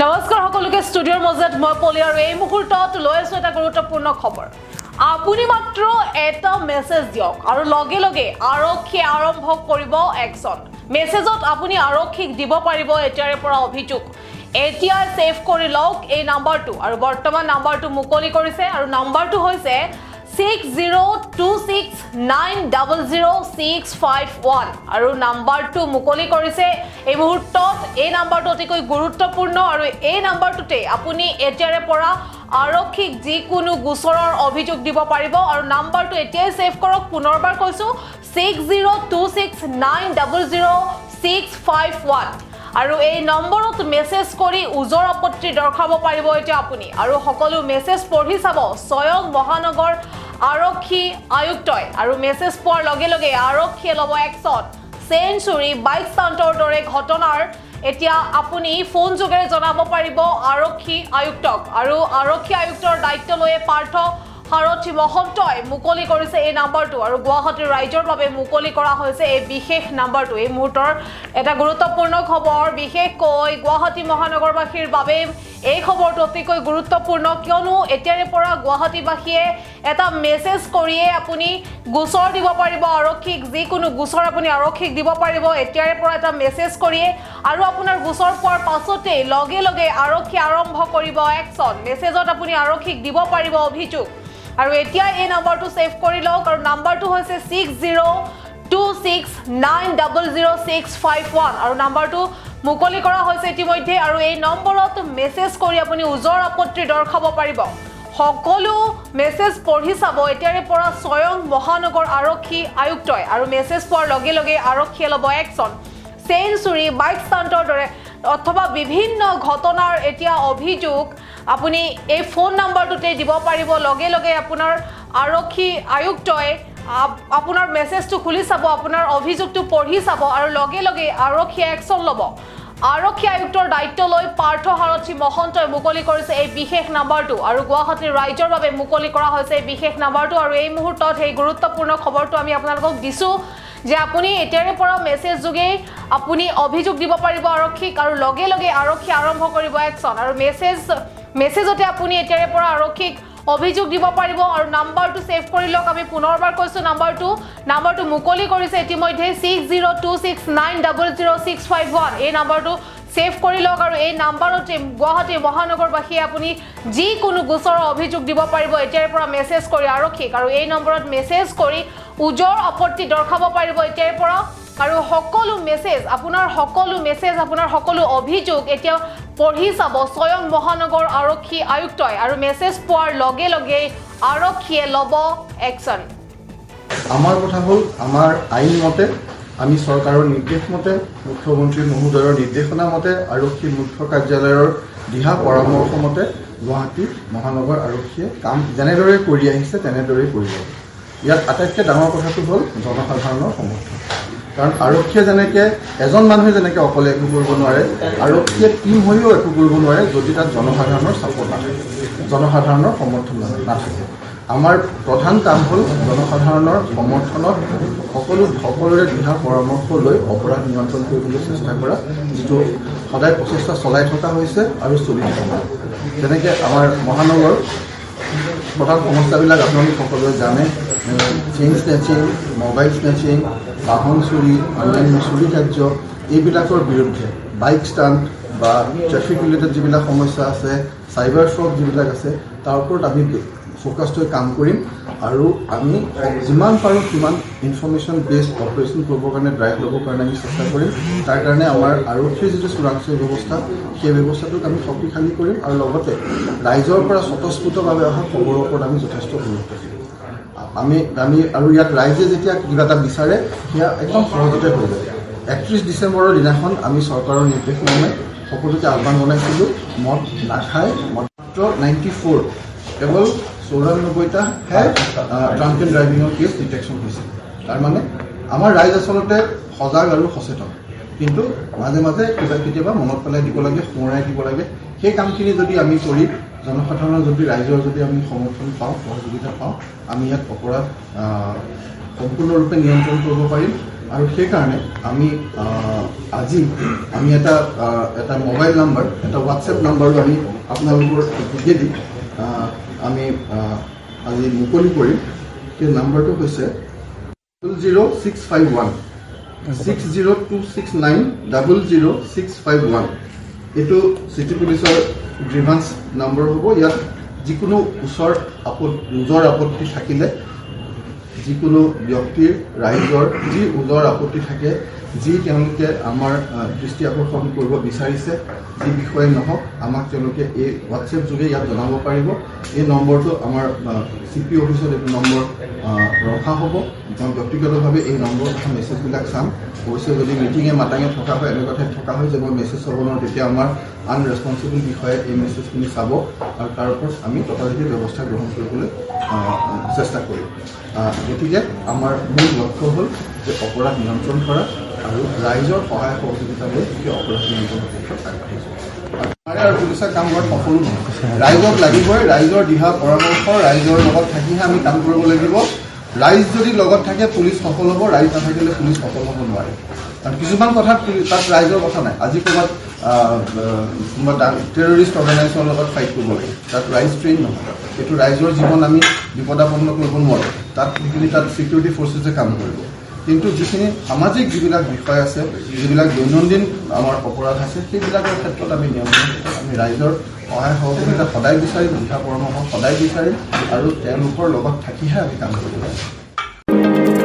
নমস্কাৰ সকলোকে, ষ্টুডিঅ'ৰ মাজত মই পলি আৰু এই মুহূৰ্তত লৈ আছোঁ এটা গুৰুত্বপূৰ্ণ খবৰ। আপুনি মাত্ৰ এটা মেছেজ দিয়ক আৰু লগে লগে আৰক্ষীয়ে আৰম্ভ কৰিব একশ্যন মেছেজত আপুনি আৰক্ষীক দিব পাৰিব এতিয়াৰে পৰা অভিযোগ। এতিয়াই ছেভ কৰি লওক এই নাম্বাৰটো আৰু বৰ্তমান নাম্বাৰটো মুকলি কৰিছে আৰু নাম্বাৰটো হৈছে six zero' two six nine double zero' six five one আৰু নাম্বাৰটো মুকলি কৰিছে এই মুহূৰ্তত, এই নাম্বাৰটো অতিকৈ গুৰুত্বপূৰ্ণ আৰু এই নাম্বাৰটোতে আপুনি এতিয়াৰে পৰা আৰক্ষীক যিকোনো গোচৰৰ অভিযোগ দিব পাৰিব। আৰু নাম্বাৰটো এতিয়াই ছেভ কৰক, পুনৰবাৰ কৈছোঁ six zero' two six nine double zero' six five one আৰু এই নম্বৰত মেছেজ কৰি ওজৰ আপত্তি দৰ্শাব পাৰিব এতিয়া আপুনি। আৰু সকলো মেছেজ পঢ়ি চাব। স্বয়ং মহানগৰ আৰক্ষী আয়ুক্তই আৰু মেছেজ পোৱাৰ লগে লগে আৰক্ষীয়ে ল'ব একশ্যন চেইন চুৰি বাইক ষ্টাণ্টৰ দৰে ঘটনাৰ। এতিয়া আপুনি ফোন যোগেৰে জনাব পাৰিব আৰক্ষী আয়ুক্তক। আৰু আৰক্ষী আয়ুক্তৰ দায়িত্ব লৈয়ে পাৰ্থ সাৰথী মহন্তই মুকলি কৰিছে এই নাম্বাৰটো আৰু গুৱাহাটীৰ ৰাইজৰ বাবে মুকলি কৰা হৈছে এই বিশেষ নাম্বাৰটো। এই মুহূৰ্তৰ এটা গুৰুত্বপূৰ্ণ খবৰ, বিশেষকৈ গুৱাহাটী মহানগৰবাসীৰ বাবে এই খবৰটো অতিকৈ গুৰুত্বপূৰ্ণ। কিয়নো এতিয়াৰে পৰা গুৱাহাটীবাসীয়ে এটা মেছেজ কৰিয়ে আপুনি গোচৰ দিব পাৰিব, আৰক্ষীক যিকোনো গোচৰ আপুনি আৰক্ষীক দিব পাৰিব। এতিয়াৰে পৰা এটা মেছেজ কৰিয়ে আৰু আপোনাৰ গোচৰ পোৱাৰ পাছতেই লগে লগে আৰক্ষী আৰম্ভ কৰিব একশ্যন মেছেজত আপুনি আৰক্ষীক দিব পাৰিব অভিযোগ। আৰু এতিয়া এই নাম্বাৰটো ছেভ কৰি লওক আৰু নাম্বাৰটো হৈছে six zero' two six nine double zero' six five one আৰু নাম্বাৰটো মুকলি কৰা হৈছে ইতিমধ্যে আৰু এই নম্বৰত মেছেজ কৰি আপুনি ওজৰ আপত্তি দৰ্শাব পাৰিব। সকলো মেছেজ পঢ়ি চাব এতিয়াৰে পৰা স্বয়ং মহানগৰ আৰক্ষী আয়ুক্তই আৰু মেছেজ পোৱাৰ লগে লগে আৰক্ষীয়ে ল'ব একশ্যন চেইন চুৰি বাইক ষ্টাণ্টৰ দৰে অথবা বিভিন্ন ঘটনাৰ এতিয়া অভিযোগ আপুনি এই ফোন নাম্বাৰটোতে দিব পাৰিব। লগে লগে আপোনাৰ আৰক্ষী আয়ুক্তই আপ- আপোনাৰ মেছেজটো খুলি চাব, আপোনাৰ অভিযোগটো পঢ়ি চাব আৰু লগে লগে আৰক্ষীয়ে একশ্যন ল'ব। আৰক্ষী আয়ুক্তৰ দায়িত্ব লৈ পাৰ্থ সাৰথী মহন্তই মুকলি কৰিছে এই বিশেষ নাম্বাৰটো আৰু গুৱাহাটীৰ ৰাইজৰ বাবে মুকলি কৰা হৈছে এই বিশেষ নাম্বাৰটো আৰু এই মুহূৰ্তত সেই গুৰুত্বপূৰ্ণ খবৰটো আমি আপোনালোকক দিছোঁ। যে আপুনি এতিয়াৰে পৰা মেছেজ যোগেই আপুনি অভিযোগ দিব পাৰিব আৰক্ষীক আৰু লগে লগে আৰক্ষী আৰম্ভ কৰিব একশ্যন আৰু মেছেজ মেছেজতে আপুনি এতিয়াৰে পৰা আৰক্ষীক অভিযোগ দিব পাৰিব আৰু নাম্বাৰটো ছেভ কৰি লওক। আমি পুনৰবাৰ কৈছোঁ নাম্বাৰটো নাম্বাৰটো মুকলি কৰিছে ইতিমধ্যে six zero' two six nine double zero' six five one এই নাম্বাৰটো ছেভ কৰি লওক আৰু এই নাম্বাৰতে গুৱাহাটী মহানগৰবাসীয়ে আপুনি যিকোনো গোচৰৰ অভিযোগ দিব পাৰিব, এতিয়াৰ পৰা মেছেজ কৰি আৰক্ষীক আৰু এই নম্বৰত মেছেজ কৰি ওজৰ আপত্তি দৰ্শাব পাৰিব এতিয়াৰ পৰা। আৰু সকলো মেছেজ আপোনাৰ সকলো মেছেজ আপোনাৰ সকলো অভিযোগ এতিয়া পঢ়ি চাব স্বয়ং মহানগৰ আৰক্ষী আয়ুক্তই আৰু মেছেজ পোৱাৰ লগে লগে আৰক্ষীয়ে ল'ব একশ্যন আমাৰ কথা হ'ল, আমাৰ আইন মতে আমি চৰকাৰৰ নিৰ্দেশ মতে মুখ্যমন্ত্ৰী মহোদয়ৰ নিৰ্দেশনা মতে আৰক্ষী মুখ্য কাৰ্যালয়ৰ দিহা পৰামৰ্শ মতে গুৱাহাটী মহানগৰ আৰক্ষীয়ে কাম যেনেদৰে কৰি আহিছে তেনেদৰেই কৰিব। ইয়াত আটাইতকৈ ডাঙৰ কথাটো হ'ল জনসাধাৰণৰ সমৰ্থন। কাৰণ আৰক্ষীয়ে যেনেকৈ এজন মানুহে যেনেকৈ অকলে একো কৰিব নোৱাৰে আৰক্ষীয়ে টীম হৈও একো কৰিব নোৱাৰে যদি তাত জনসাধাৰণৰ ছাপোৰ্ট নাথাকে। জনসাধাৰণৰ সমৰ্থন নাথাকে। আমাৰ প্ৰধান কাম হ'ল জনসাধাৰণৰ সমৰ্থনত সকলো সকলোৰে দিহা পৰামৰ্শ লৈ অপৰাধ নিয়ন্ত্ৰণ কৰিবলৈ চেষ্টা কৰা যিটো সদায় প্ৰচেষ্টা চলাই থকা হৈছে আৰু চলি থকা যেনেকৈ আমাৰ মহানগৰ প্ৰধান সমস্যাবিলাক আপোনালোক সকলোৱে জানে চেইন স্নেচিং মোবাইল স্নেচিং বাহন চুৰি অন্যান্য চুৰি কাৰ্য এইবিলাকৰ বিৰুদ্ধে বাইক ষ্টাণ্ট বা ট্ৰেফিক ৰিলেটেড যিবিলাক সমস্যা আছে চাইবাৰ ফ্ৰড যিবিলাক আছে তাৰ ওপৰত আমি ফ'কাছ হৈ কাম কৰিম আৰু আমি যিমান পাৰোঁ সিমান ইনফৰ্মেশ্যন বেছড অপাৰেশ্যন কৰিবৰ কাৰণে ড্ৰাইভ ল'বৰ কাৰণে আমি চেষ্টা কৰিম। তাৰ কাৰণে আমাৰ আৰক্ষীৰ যিটো চোৰাংচোৱা ব্যৱস্থা সেই ব্যৱস্থাটোক আমি শক্তিশালী কৰিম আৰু লগতে ৰাইজৰ পৰা স্বতঃস্ফূৰ্তভাৱে অহা খবৰৰ ওপৰত আমি যথেষ্ট গুৰুত্ব দিম। আমি আমি আৰু ইয়াত ৰাইজে যেতিয়া কিবা এটা বিচাৰে সেয়া একদম সহজতে হৈ যায়। একত্ৰিছ ডিচেম্বৰৰ দিনাখন আমি চৰকাৰৰ নিৰ্দেশমৰ্মে সকলোকে আহ্বান জনাইছিলোঁ মদ নাখায় মাত্ৰ নাইণ্টি ফ'ৰ কেৱল চৌৰান্নব্বৈটাহে ড্ৰাংক এণ্ড ড্ৰাইভিঙৰ কেছ ডিটেকশ্যন হৈছে। তাৰমানে আমাৰ ৰাইজ আচলতে সজাগ আৰু সচেতন। কিন্তু মাজে মাজে কিবা কেতিয়াবা মনত পেলাই দিব লাগে সোঁৱৰাই দিব লাগে। সেই কামখিনি যদি আমি কৰি জনসাধাৰণৰ যদি ৰাইজৰ যদি আমি সমৰ্থন পাওঁ সহযোগিতা পাওঁ আমি ইয়াত অপৰাধ সম্পূৰ্ণৰূপে নিয়ন্ত্ৰণ কৰিব পাৰিম। আৰু সেইকাৰণে আমি আজি আমি এটা এটা মোবাইল নাম্বাৰ এটা হোৱাটছএপ নাম্বাৰো আমি আপোনালোকৰ যোগেদি আমি আজি মুকলি কৰিম। সেই নাম্বাৰটো হৈছে double zero' six five one six zero' two six nine double zero' six five one এইটো চিটি পুলিচৰ গ্ৰিভান্স নম্বৰ হ'ব। ইয়াত যিকোনো ওচৰ আপত ওজৰ আপত্তি থাকিলে যিকোনো ব্যক্তিৰ ৰাইজৰ যি ওজৰ আপত্তি থাকে যি তেওঁলোকে আমাৰ দৃষ্টি আকৰ্ষণ কৰিব বিচাৰিছে যি বিষয়ে নহওক আমাক তেওঁলোকে এই হোৱাটছএপ যোগে ইয়াত জনাব পাৰিব। এই নম্বৰটো আমাৰ চি পি অফিচত এইটো নম্বৰ ৰখা হ'ব। মই ব্যক্তিগতভাৱে এই নম্বৰ তথা মেছেজবিলাক চাম। অৱশ্যে যদি মিটিঙে মাটাঙে থকা হয় এনেকুৱা ঠাইত থকা হয় যে মই মেছেজ চাব নোৱাৰোঁ তেতিয়া আমাৰ আনৰেচপনচিবল বিষয়ে এই মেছেজখিনি চাব আৰু তাৰ ওপৰত আমি ততাতৈক ব্যৱস্থা গ্ৰহণ কৰিবলৈ চেষ্টা কৰিম। গতিকে আমাৰ মূল লক্ষ্য হ'ল যে অপৰাধ নিয়ন্ত্ৰণ কৰা আৰু ৰাইজৰ সহায় সহযোগিতা লৈ সেই অপৰাধ নিয়ন্ত্ৰণৰ ক্ষেত্ৰত আগবাঢ়ি যোৱা চৰকাৰে আৰু পুলিচে কাম কৰাত ৰাইজক লাগিবই ৰাইজৰ দিহা পৰামৰ্শ ৰাইজৰ লগত থাকিহে আমি কাম কৰিব লাগিব। ৰাইজ যদি লগত থাকে পুলিচ সফল হ'ব ৰাইজ নাথাকিলে পুলিচ সফল হ'ব নোৱাৰে। কাৰণ কিছুমান কথাত তাত ৰাইজৰ কথা নাই। আজি ক'ৰবাত কোনোবা টেৰৰিষ্ট অৰ্গেনাইজেশ্যনৰ লগত ফাইট কৰিব লাগে। তাত ৰাইজ ট্ৰেইন নহয়। সেইটো ৰাইজৰ জীৱন আমি বিপদাপন্ন কৰিব নোৱাৰোঁ। তাত সেইখিনি তাত ছিকিউৰিটি ফ'ৰ্চেছে কাম কৰিব। কিন্তু যিখিনি সামাজিক যিবিলাক বিষয় আছে যিবিলাক দৈনন্দিন আমাৰ অপৰাধ আছে সেইবিলাকৰ ক্ষেত্ৰত আমি নিয়ন্ত্ৰণ আমি ৰাইজৰ সহায় সহযোগিতা সদায় বিচাৰিম দিহা পৰামৰ্শ সদায় বিচাৰিম আৰু তেওঁলোকৰ লগত থাকিহে আমি কাম কৰিব লাগিব